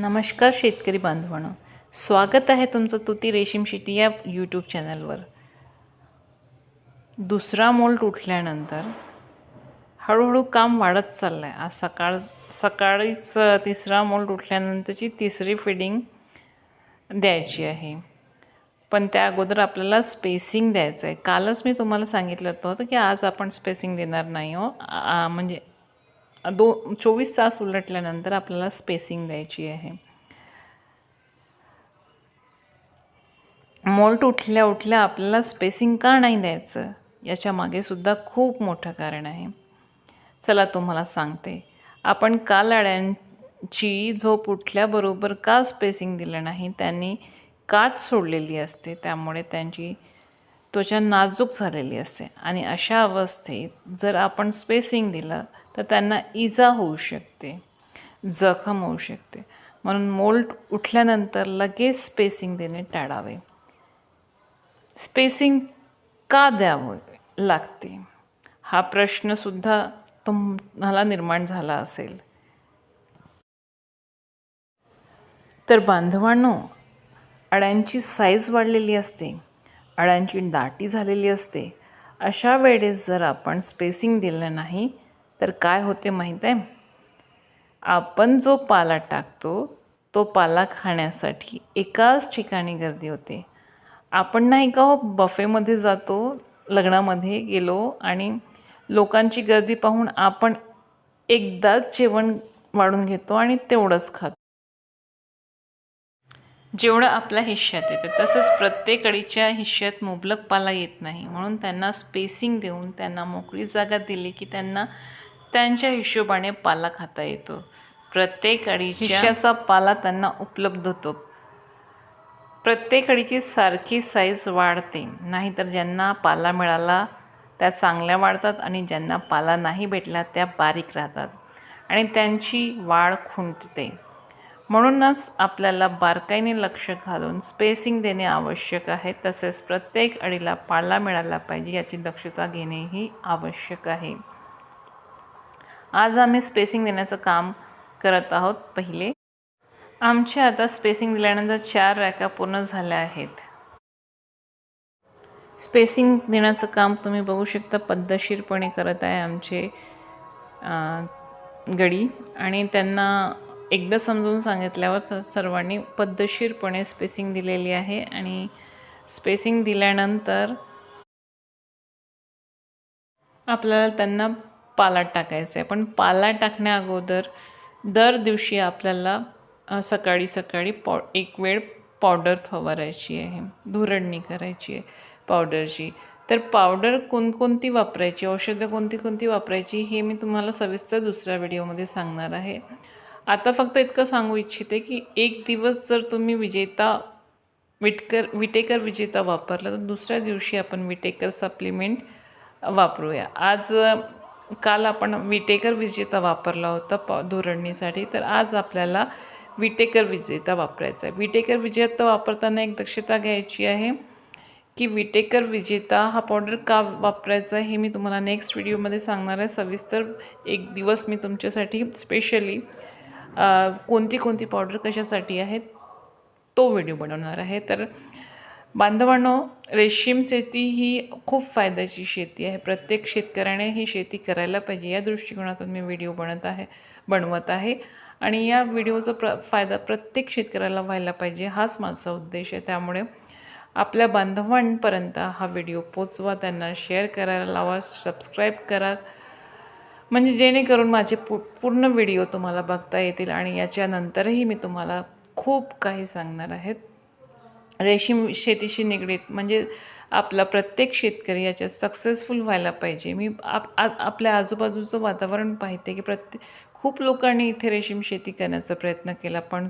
नमस्कार शेतकरी बांधवांनो. स्वागत आहे तुमचं तुती रेशीम शेती या यूट्यूब चॅनलवर दुसरा मोल तुटल्यानंतर हळूहळू काम वाढत चाललं आहे आज सकाळ सकाळीच तिसरा मोल तुटल्यानंतरची तिसरी फिडिंग द्यायची आहे. पण त्या अगोदर आपल्याला स्पेसिंग द्यायचं आहे कालच मी तुम्हाला सांगितलं होतं की आज आपण स्पेसिंग देणार नाही हो. म्हणजे दो चोवीस तास उलटल्यानंतर आपल्याला स्पेसिंग द्यायची आहे. मोल्ट उठल्या उठल्या आपल्याला स्पेसिंग का नाही द्यायचं याच्या मागे सुद्धा खूप मोठं कारण आहे. चला तुम्हाला सांगते. आपण कालाड्यांची झोप उठल्याबरोबर का स्पेसिंग दिलं नाही त्यांनी काच सोडलेली असते त्यामुळे त्यांची त्वचा नाजूक झालेली असते आणि अशा अवस्थेत जर आपण स्पेसिंग दिलं तर त्यांना इजा होऊ शकते जखम होऊ शकते. म्हणून मोल्ट उठल्यानंतर लगेच स्पेसिंग देणे टाळावे. स्पेसिंग का द्यावं लागते? हा प्रश्नसुद्धा तुम्हाला निर्माण झाला असेल. तर बांधवांनो अड्यांची साईज वाढलेली असते. अळ्यांची दाटी झालेली असते. अशा वेळेस जर आपण स्पेसिंग दिलं नाही तर काय होते माहीत आहे? आपण जो पाला टाकतो तो पाला खाण्यासाठी एकाच ठिकाणी गर्दी होते. आपण नाही का हो बफेमध्ये जातो लग्नामध्ये गेलो आणि लोकांची गर्दी पाहून आपण एकदाच जेवण वाढून घेतो आणि तेवढंच खातो. जेवढं आपल्या हिश्श्यात येतं तसंच प्रत्येक अडीच्या हिश्श्यात मुबलक पाला येत नाही. म्हणून त्यांना स्पेसिंग देऊन त्यांना मोकळी जागा दिली की त्यांना त्यांच्या हिशोबाने पाला खाता येतो. प्रत्येक अडीच्या पाला त्यांना उपलब्ध होतो. प्रत्येक अडीची सारखी साईज वाढते. नाहीतर ज्यांना पाला मिळाला त्या चांगल्या वाढतात आणि ज्यांना पाला नाही भेटला त्या बारीक राहतात. आणि त्यांची वाढ खुंटते. म्हणूनच आपल्याला बारकाईने लक्ष घालून स्पेसिंग देणे आवश्यक आहे. तसेच प्रत्येक अडीला पाळला मिळाला पाहिजे याची दक्षता घेणेही आवश्यक आहे. आज आम्ही स्पेसिंग देण्याचं काम करत आहोत पहिले. आमच्या आता स्पेसिंग दिल्यानंतर चार रॅका पूर्ण झाल्या आहेत. स्पेसिंग देण्याचं काम तुम्ही बघू शकता पद्धतशीरपणे करत आहे आमचे गडी. आणि त्यांना एकदा समजून सांगितल्यावर स- सर्वांनी पद्धतशीरपणे स्पेसिंग दिलेली आहे आणि स्पेसिंग दिल्यानंतर आपल्याला त्यांना पाला टाकायचं आहे. पण पाला टाकण्या अगोदर दर दिवशी आपल्याला सकाळी सकाळी पॉ एक वेळ पावडर फवारायची आहे. धुरडणी करायची आहे पावडरची तर पावडर कोणकोणती वापरायची? औषधं कोणती कोणती वापरायची हे मी तुम्हाला सविस्तर दुसऱ्या व्हिडिओमध्ये सांगणार आहे. आता फक्त इतकं सांगू इच्छिते की एक दिवस जर तुम्ही विजेता विटकर विटेकर विजेता वापरला तर दुसऱ्या दिवशी आपण विटेकर सप्लिमेंट वापरूया. आज काल आपण विटेकर विजेता वापरला होता प धोरणीसाठी तर आज आपल्याला विटेकर विजेता वापरायचा आहे. विटेकर विजेता वापरताना एक दक्षता घ्यायची आहे की विटेकर विजेता हा पावडर का वापरायचा हे मी तुम्हाला नेक्स्ट व्हिडिओमध्ये सांगणार आहे. सविस्तर एक दिवस मी तुमच्यासाठी स्पेशली कोणती कोणती पावडर कशासाठी आहे तो व्हिडिओ बनवणार आहे. तर बांधवांनो रेशीम शेती ही खूप फायद्याची शेती आहे. प्रत्येक शेतकऱ्याने ही शेती करायला पाहिजे. या दृष्टिकोनातून मी व्हिडिओ बनत आहे बनवत आहे. आणि या व्हिडिओचा प्र फायदा प्रत्येक शेतकऱ्याला व्हायला पाहिजे हाच माझा उद्देश आहे. त्यामुळे आपल्या बांधवांपर्यंत हा व्हिडिओ पोचवा. त्यांना शेअर करायला लावा सबस्क्राईब करा. म्हणजे जेणेकरून माझे पू पूर्ण व्हिडिओ तुम्हाला बघता येतील आणि याच्यानंतरही मी तुम्हाला खूप काही सांगणार आहेत. रेशीम शेतीशी निगडीत म्हणजे आपला प्रत्येक शेतकरी याच्यात सक्सेसफुल व्हायला पाहिजे. मी आप आ आपल्या आजूबाजूचं वातावरण पाहते की प्रत्येक खूप लोकांनी इथे रेशीम शेती करण्याचा प्रयत्न केला पण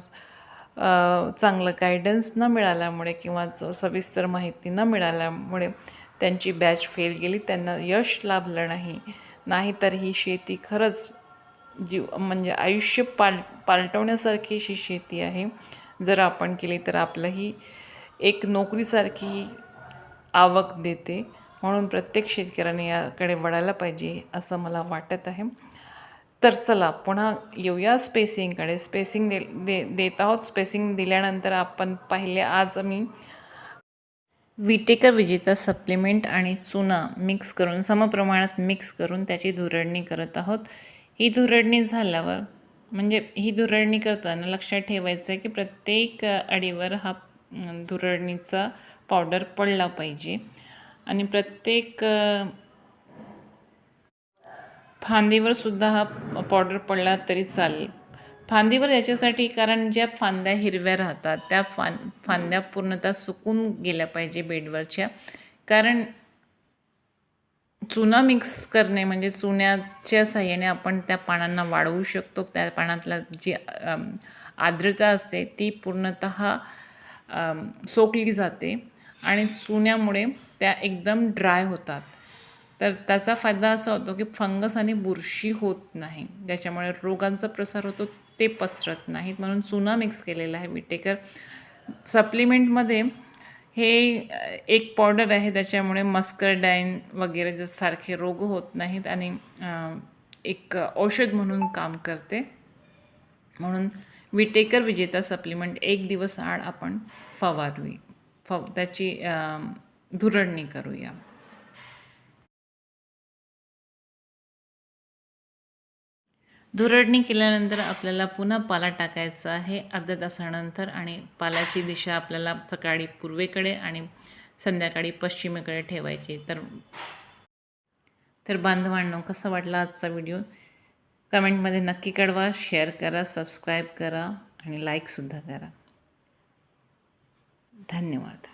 चांगलं गायडन्स न मिळाल्यामुळे किंवा सविस्तर माहिती न मिळाल्यामुळे त्यांची बॅच फेल गेली त्यांना यश लाभलं नाही. नाहीतर ही शेती खरंच जीव म्हणजे आयुष्य पाल पालटवण्यासारखी अशी शेती आहे. जर आपण केली तर आपलंही एक नोकरीसारखी आवक देते. म्हणून प्रत्येक शेतकऱ्याने याकडे वळायला पाहिजे असं मला वाटत आहे. तर चला पुन्हा येऊया स्पेसिंगकडे स्पेसिंग दे दे देत आहोत. स्पेसिंग दिल्यानंतर आपण पाहिले आज मी विटेकर विजेता सप्लिमेंट आणि चुना मिक्स करून समप्रमाणात मिक्स करून त्याची धुरडणी करत आहोत. ही धुरडणी झाल्यावर म्हणजे ही धुरडणी करताना लक्षात ठेवायचं आहे की प्रत्येक अडीवर हा धुरडणीचा पावडर पडला पाहिजे. आणि प्रत्येक फांदीवर सुद्धा हा पावडर पडला तरी चालेल. फांदीवर याच्यासाठी कारण ज्या फांद्या हिरव्या राहतात त्या फां फांद्या पूर्णतः सुकून गेल्या पाहिजे बेडवरच्या. कारण चुना मिक्स करणे म्हणजे चुन्याच्या साह्याने आपण त्या पानांना वाढवू शकतो. त्या पानातला जी आर्द्रता असते ती पूर्णतः सोकली जाते आणि चुन्यामुळे त्या एकदम ड्राय होतात. तर त्याचा फायदा असा होतो की फंगस आणि बुरशी होत नाही ज्याच्यामुळे रोगांचा प्रसार होतो. ते पसरत नाहीत. म्हणून चुना मिक्स केलेला आहे विटेकर सप्लिमेंटमध्ये हे एक पावडर आहे त्याच्यामुळे मस्करडाईन वगैरे जे सारखे रोग होत नाहीत आणि एक औषध म्हणून काम करते. म्हणून विटेकर विजेता सप्लिमेंट एक दिवस आड आपण फवारवी फव त्याची धुरडणी करूया. धुरडणी केल्यानंतर आपल्याला पुन्हा पाला टाकायचा आहे. अर्ध्या तासानंतर आणि पाल्याची दिशा आपल्याला सकाळी पूर्वेकडे आणि संध्याकाळी पश्चिमेकडे ठेवायची. तर तर बांधवांनो कसा वाटला आजचा व्हिडिओ? कमेंटमध्ये नक्की कळवा शेअर करा सबस्क्राईब करा आणि लाईकसुद्धा करा. धन्यवाद.